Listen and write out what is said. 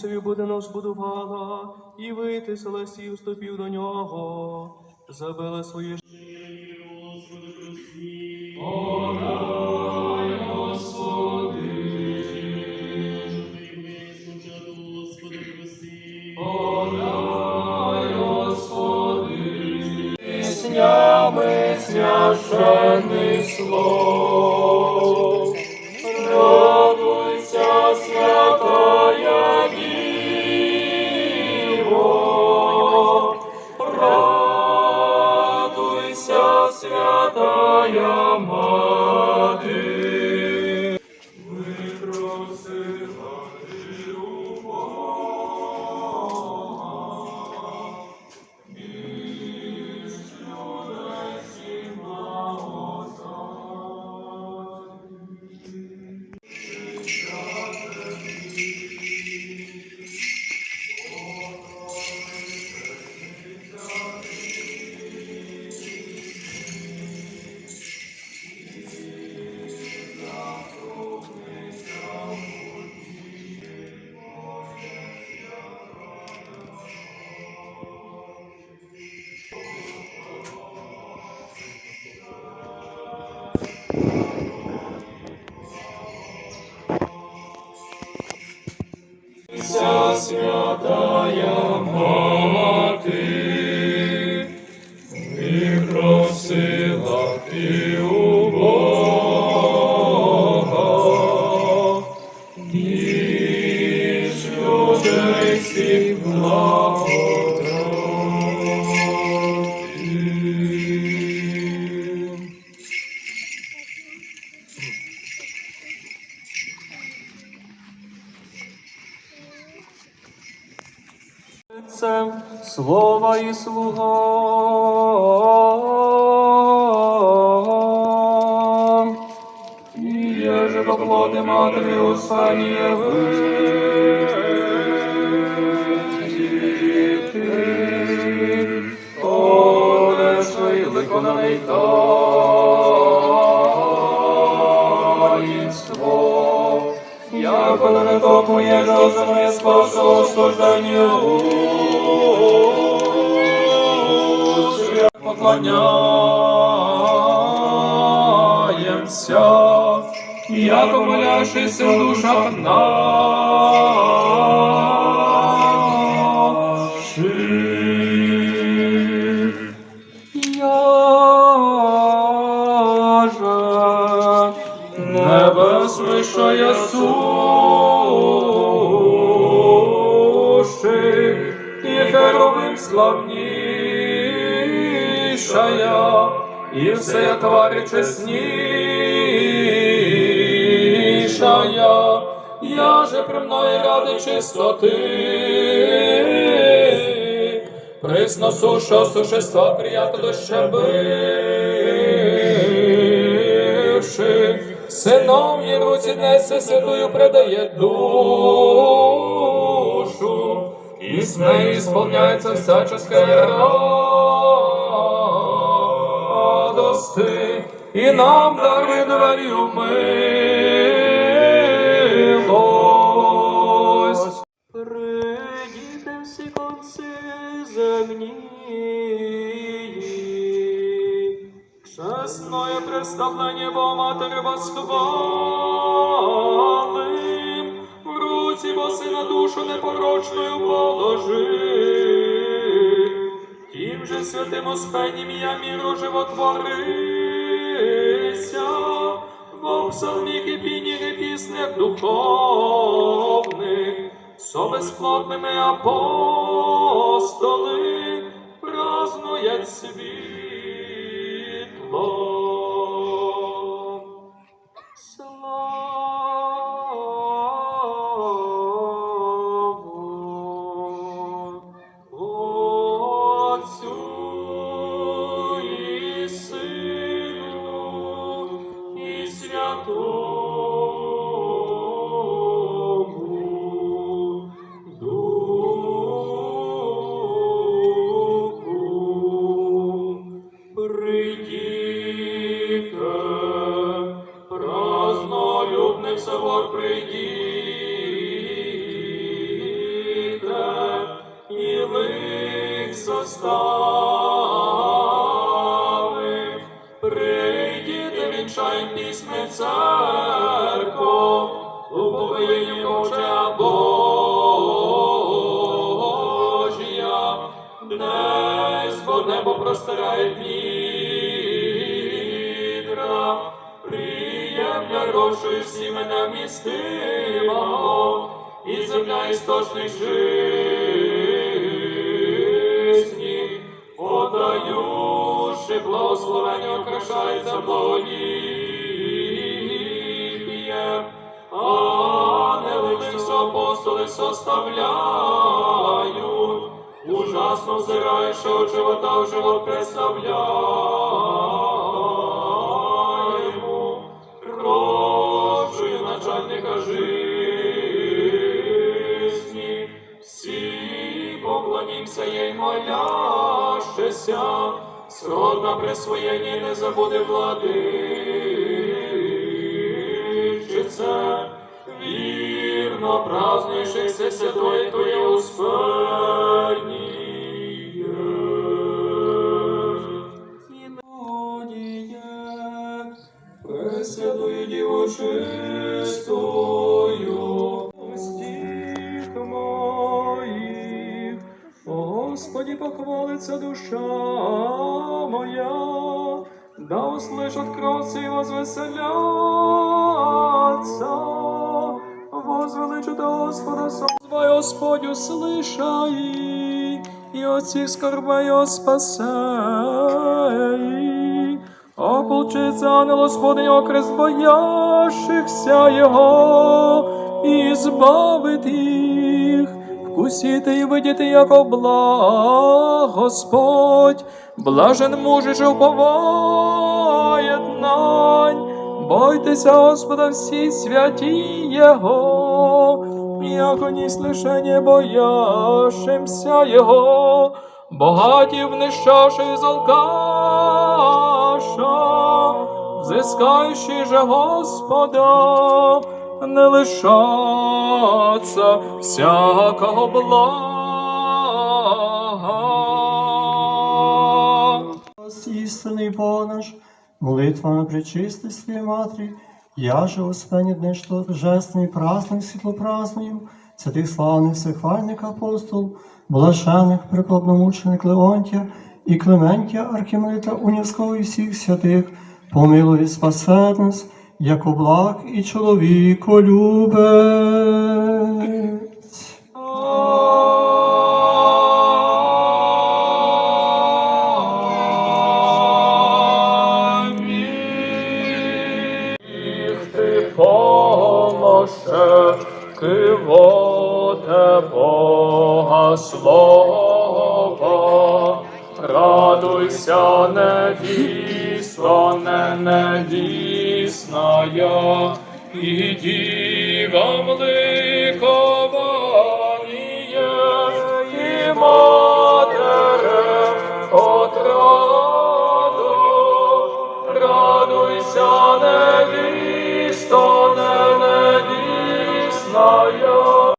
собі будинок збудувала, і вийти з лесів ступів до нього, забили свої ж. Піснями священних слов, святая просила ти у Бога, ніж людей всіх слова і слуга. Є плоти матері останні вийти, Олеший виконаний таїнство, як не то моє розумне спасо Поклоняємся, як моляшися в душах наших. Я же небесний, що я сущий, і славнішая, і все тварі чеснішая, я же при мною ради чистоти, присно суша существа приято дощебивши, сином є руці несе святую предає душу, і з нею ісполняється всяческая радости, і нам дарує дверю милость. Чесное представлення бо матері восхвалим, в руці бо сина душу непорочною положи. Тим же святим Успенім я міру животворися, в псалміх і пініх і піснях духовних, со безплотними апостоли празднують світло. Поставив. Прийдіте вінчаєм пісми церков, у повинні ковча Божія, днес бо небо простирає відра, приємля рощою сімена містимого, і земля істочник жизни, подаючи благословення окрашається благоліпієм, ангели все апостоли составляють, ужасно взираючи от живота в живот представляємо, рожею начальника жизни, всі поклонімся їй молящеся, срод на присвоєнні не забуде владичице, вірно празднуєшся святої Твоє Успенія. Пресвятую Діву Господи, похвалится душа моя, да услышат кровцы и возвеселятся, возвеличат Господа, Звай Господь услышай, и от всех скорбей его спасей. Ополчиться ангел Господень окрест боящихся Его, и избавит их. Вкусите и видите, яко благ Господь, блажен муж, що уповает нань. Бойтеся Господа всі святі Його, яко ні слишення боящимся Його, богатів нещаший з алкаша, взискаючи же Господа, не лишаться всякого блага. істинний Бог наш, молитвами причисти свої матері, я же останні дни що торжественний праздник світлопраздною, святих славних всехвальних апостол, блажених преподномучених Леонтія і Клементія Архімелита Унівського і всіх святих, помилуй і спасе нас, як облак і чоловіко любець. Ти помоше, кивоте Бога слова, радуйся, недійсно, не недійсная, і діва ликовання,